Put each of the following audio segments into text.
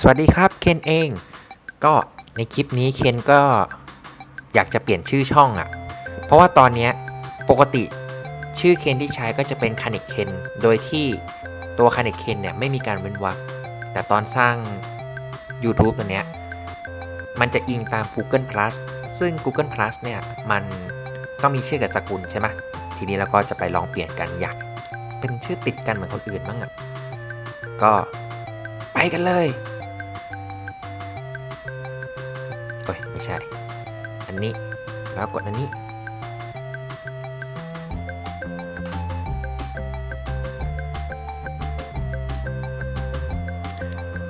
สวัสดีครับเคนเอง ก็ในคลิปนี้เคนก็อยากจะเปลี่ยนชื่อช่องอะ่ะ เพราะว่าตอนนี้ปกติชื่อเคนที่ใช้ก็จะเป็นค a น e เคนโดยที่ตัวค a น e เคนเนี่ยไม่มีการเว้นวรรคแต่ตอนสร้าง YouTube ตัวเนี้ยมันจะอิงตาม Google Plus ซึ่ง Google Plus เนี่ยมันต้องมีชื่อกับสกุลใช่ไหมทีนี้เราก็จะไปลองเปลี่ยนกันอยากเป็นชื่อติดกันเหมือนคนอื่นบ้างอะ่ะก็ไปกันเลย เอ้ยไม่ใช่ อันนี้แล้วกดอันนี้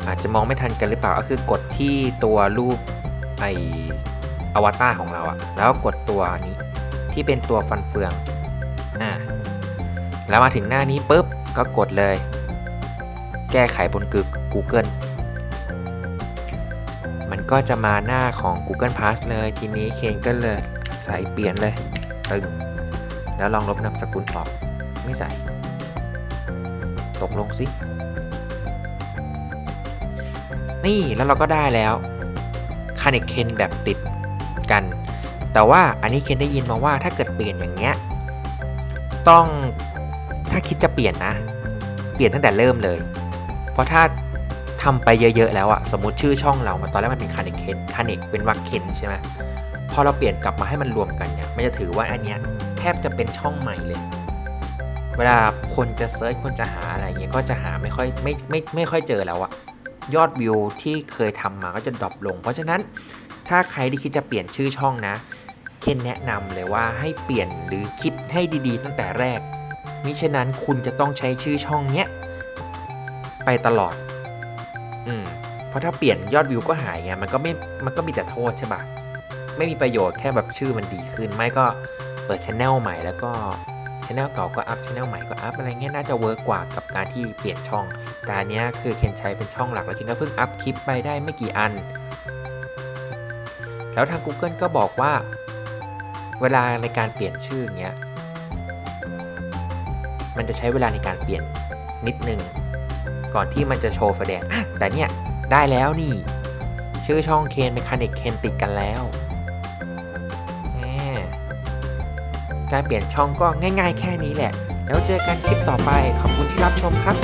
อาจจะมองไม่ทันกันหรือเปล่าก็คือกดที่ตัวรูปไออวตารของเราอะแล้วกดตัวนี้ที่เป็นตัวฟันเฟืองอ่าแล้วมาถึงหน้านี้ปุ๊บก็กดเลย แก้ไขบนกึก Google ก็จะมาหน้าของ Google Plus เลยทีนี้เคนก็เลยใส่เปลี่ยนเลยตึงแล้วลองลบนามสกุลออกไม่ใส่ ตกลงสิ นี่แล้วเราก็ได้แล้วค a น e เคนแบบติดกัน แต่ว่าอันนี้เคนได้ยินมาว่าถ้าเกิดเปลี่ยนอย่างเงี้ยต้องถ้าคิดจะเปลี่ยนนะ เปลี่ยนตั้งแต่เริ่มเลย เพราะถ้า ทำไปเยอะ ๆ แล้วอะสมมติชื่อช่องเรามันตอนแรกมันเป็นคาเนเคนคาเนกเป็นวักเคนใช่ไหมพอเราเปลี่ยนกลับมาให้มันรวมกันเนี่ยมันจะถือว่าอันเนี้ยแทบจะเป็นช่องใหม่เลย เวลาคนจะเซิร์ชคนจะหาอะไรเงี้ยก็จะหาไม่ค่อยไม่ไม่ไม่ค่อยเจอแล้วอะยอดวิวที่เคยทำมาก็จะดรอปลง เพราะฉะนั้นถ้าใครที่คิดจะเปลี่ยนชื่อช่องนะ เคนแนะนำเลยว่าให้เปลี่ยนหรือคิดให้ดีๆ ตั้งแต่แรกมิฉะนั้นคุณจะต้องใช้ชื่อช่องเนี้ยไปตลอด เพราะถ้าเปลี่ยนยอดวิวก็หายไงมันก็ไม่มันก็มีแต่โทษใช่ปะไม่มีประโยชน์แค่แบบชื่อมันดีขึ้น ไม่ก็เปิดช anel ใหม่แล้วก็ช anel เก่าก็อัพช anel ใหม่ก็อัพอะไรเงี้ยน่าจะเวิร์กกว่ากับการที่เปลี่ยนช่อง แต่อันเนี้ยคือเคนใช้เป็นช่องหลักแล้วเคนก็เพิ่งอัพคลิปไปได้ไม่กี่อัน แล้วทาง Google ก็บอกว่า เวลาในการเปลี่ยนชื่ออย่างเงี้ยมันจะใช้เวลาในการเปลี่ยนนิดนึง ก่อนที่มันจะโชว์แสดงแต่เนี่ยได้แล้วนี่ ชื่อช่องเคนเมคานิกเคนติดกันแล้วแหมการเปลี่ยนช่องก็ง่ายๆแค่นี้แหละ แล้วเจอกันคลิปต่อไปขอบคุณที่รับชมครับ